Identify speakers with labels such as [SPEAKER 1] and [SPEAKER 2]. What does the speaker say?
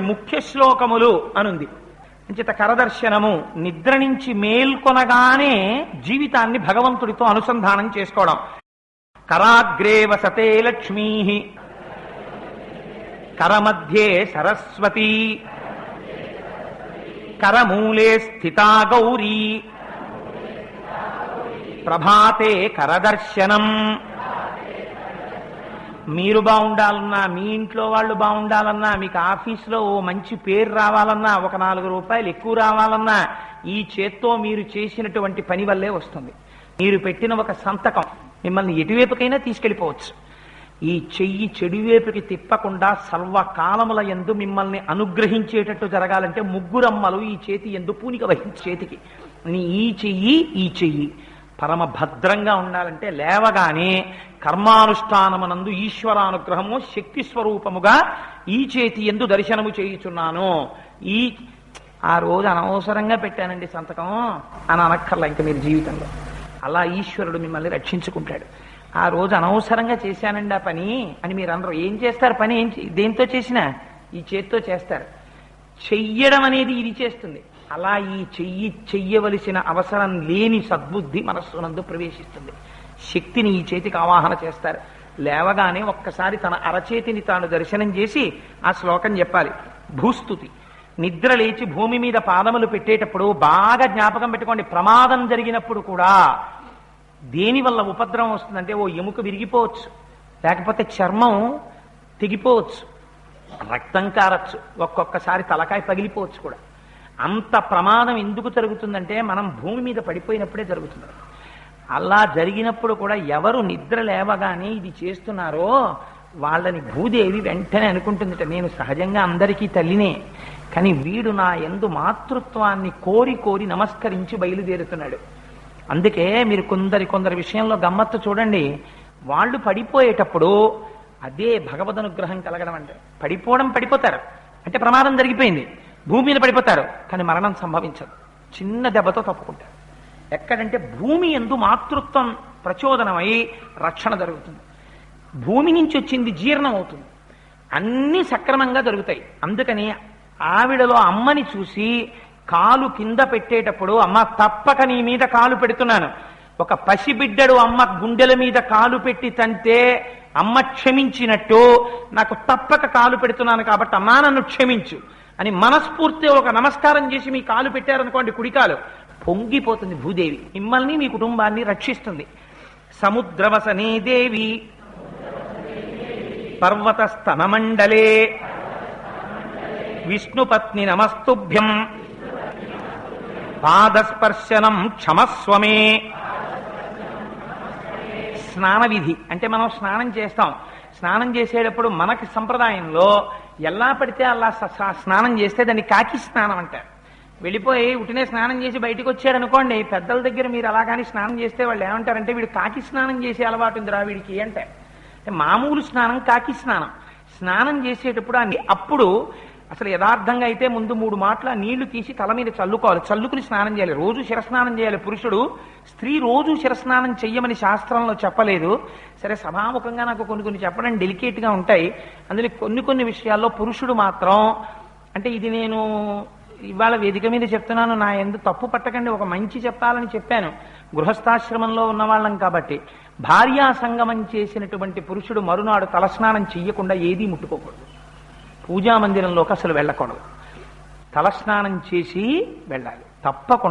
[SPEAKER 1] ముఖ్య శ్లోకములు అనుంది. అంచేత కరదర్శనము నిద్ర నుంచి మేల్కొనగానే జీవితాన్ని భగవంతుడితో అనుసంధానం చేసుకోవడం. కరాగ్రే వసతే లక్ష్మీ. కరమధ్యే సరస్వతి. కరమూలే స్థితా గౌరీ. ప్రభాతే కరదర్శనం. మీరు బాగుండాలన్నా మీ ఇంట్లో వాళ్ళు బాగుండాలన్నా మీకు ఆఫీస్లో ఓ మంచి పేరు రావాలన్నా ఒక నాలుగు రూపాయలు ఎక్కువ రావాలన్నా ఈ చేత్తో మీరు చేసినటువంటి పని వల్లే వస్తుంది. మీరు పెట్టిన ఒక సంతకం మిమ్మల్ని ఎటువైపుకైనా తీసుకెళ్ళిపోవచ్చు. ఈ చెయ్యి చెడువైపుకి తిప్పకుండా సర్వకాలముల ఎందు మిమ్మల్ని అనుగ్రహించేటట్టు జరగాలంటే ముగ్గురమ్మలు ఈ చేతి ఎందు పూనిక వహించి చేతికి. నీ ఈ చెయ్యి ఈ చెయ్యి. పరమ భద్రంగా ఉండాలంటే లేవగానే కర్మానుష్ఠానమునందు ఈశ్వరానుగ్రహము శక్తి స్వరూపముగా ఈ చేతి ఎందు దర్శనము చేయుచున్నాను. ఈ ఆ రోజు అనవసరంగా పెట్టానండి సంతకం. అని అనక్కర్లా ఇంక మీరు జీవితంలో. అలా ఈశ్వరుడు మిమ్మల్ని రక్షించుకుంటాడు. ఆ రోజు అనవసరంగా చేశానండి ఆ పని అని మీరు అందరూ ఏం చేస్తారు? పని ఏం చే- దేంతో చేసినా? ఈ చేత్తో చేస్తారు. చెయ్యడం అనేది ఇది చేస్తుంది. అలా ఈ చెయ్యి చెయ్యవలసిన అవసరం లేని సద్బుద్ధి మనస్సునందు ప్రవేశిస్తుంది. శక్తిని ఈ చేతికి ఆవాహన చేస్తారు. లేవగానే ఒక్కసారి తన అరచేతిని తాను దర్శనం చేసి ఆ శ్లోకం చెప్పాలి. భూస్తుతి. నిద్ర లేచి భూమి మీద పాదములు పెట్టేటప్పుడు బాగా జ్ఞాపకం పెట్టుకోండి. ప్రమాదం జరిగినప్పుడు కూడా దేనివల్ల ఉపద్రవం వస్తుందంటే ఓ ఎముక విరిగిపోవచ్చు. లేకపోతే చర్మం తెగిపోవచ్చు. రక్తం కారచ్చు. ఒక్కొక్కసారి తలకాయ పగిలిపోవచ్చు కూడా. అంత ప్రమాదం ఎందుకు జరుగుతుందంటే మనం భూమి మీద పడిపోయినప్పుడే జరుగుతుంది. అలా జరిగినప్పుడు కూడా ఎవరు నిద్ర లేవగానే ఇది చేస్తున్నారో వాళ్ళని భూదేవి వెంటనే అనుకుంటుందిట. నేను సహజంగా అందరికీ తల్లినే. కానీ వీడు నా ఎందు మాతృత్వాన్ని కోరి కోరి నమస్కరించి బయలుదేరుతున్నాడు. అందుకే మీరు కొందరి కొందరి విషయంలో గమ్మత్తు చూడండి. వాళ్ళు పడిపోయేటప్పుడు అదే భగవద్ అనుగ్రహం కలగడం అంటే. పడిపోవడం పడిపోతారు. అంటే ప్రమాదం జరిగిపోయింది. భూమి మీద పడిపోతారు కానీ మరణం సంభవించదు. చిన్న దెబ్బతో తప్పుకుంటారు. ఎక్కడంటే భూమి ఎందు మాతృత్వం ప్రచోదనమై రక్షణ జరుగుతుంది. భూమి నుంచి వచ్చింది జీర్ణం అవుతుంది. అన్ని సక్రమంగా జరుగుతాయి. అందుకని ఆవిడలో అమ్మని చూసి కాలు కింద పెట్టేటప్పుడు అమ్మ తప్పక నీ మీద కాలు పెడుతున్నాను. ఒక పసిబిడ్డడు అమ్మ గుండెల మీద కాలు పెట్టి తంతే అమ్మ క్షమించినట్టు నాకు తప్పక కాలు పెడుతున్నాను కాబట్టి అమ్మా నన్ను క్షమించు. అని మనస్ఫూర్తి ఒక నమస్కారం చేసి మీ కాలు పెట్టారనుకోండి కుడికాలు. పొంగిపోతుంది భూదేవి. మిమ్మల్ని మీ కుటుంబాన్ని రక్షిస్తుంది. సముద్రవసనే దేవి. పర్వతస్తనమండలే. విష్ణుపత్ని నమస్తుభ్యం. పాదస్పర్శనం క్షమస్వమే. స్నాన విధి అంటే మనం స్నానం చేస్తాం. స్నానం చేసేటప్పుడు మనకి సంప్రదాయంలో ఎలా పడితే అలా స్నానం చేస్తే దాన్ని కాకి స్నానం అంటారు. వెళ్ళిపోయి ఉటినే స్నానం చేసి బయటకు వచ్చాడు అనుకోండి పెద్దల దగ్గర మీరు అలా కానీ స్నానం చేస్తే వాళ్ళు ఏమంటారంటే వీడు కాకి స్నానం చేసే అలవాటు ఉందిరా వీడికి అంటే. అంటే మామూలు స్నానం కాకి స్నానం. స్నానం చేసేటప్పుడు అన్ని అప్పుడు అసలు యథార్థంగా అయితే ముందు మూడు మాటల నీళ్ళు తీసి తల మీద చల్లుకోవాలి. చల్లుకుని స్నానం చేయాలి. రోజు శిరస్నానం చేయాలి. పురుషుడు స్త్రీ రోజు శిరస్నానం చెయ్యమని శాస్త్రంలో చెప్పలేదు. సరే సభాముఖంగా నాకు కొన్ని కొన్ని చెప్పడం డెలికేట్గా ఉంటాయి. అందులో కొన్ని కొన్ని విషయాల్లో పురుషుడు మాత్రం అంటే ఇది నేను ఇవాళ వేదిక మీద చెప్తున్నాను. నా ఎందు తప్పు పట్టకండి. ఒక మంచి చెప్పాలని చెప్పాను. గృహస్థాశ్రమంలో ఉన్న వాళ్ళం కాబట్టి భార్యా సంగమం చేసినటువంటి పురుషుడు మరునాడు తలస్నానం చెయ్యకుండా ఏదీ ముట్టుకోకూడదు. పూజా మందిరంలోకి అసలు వెళ్ళకూడదు. తలస్నానం చేసి వెళ్ళాలి. తప్పకుండా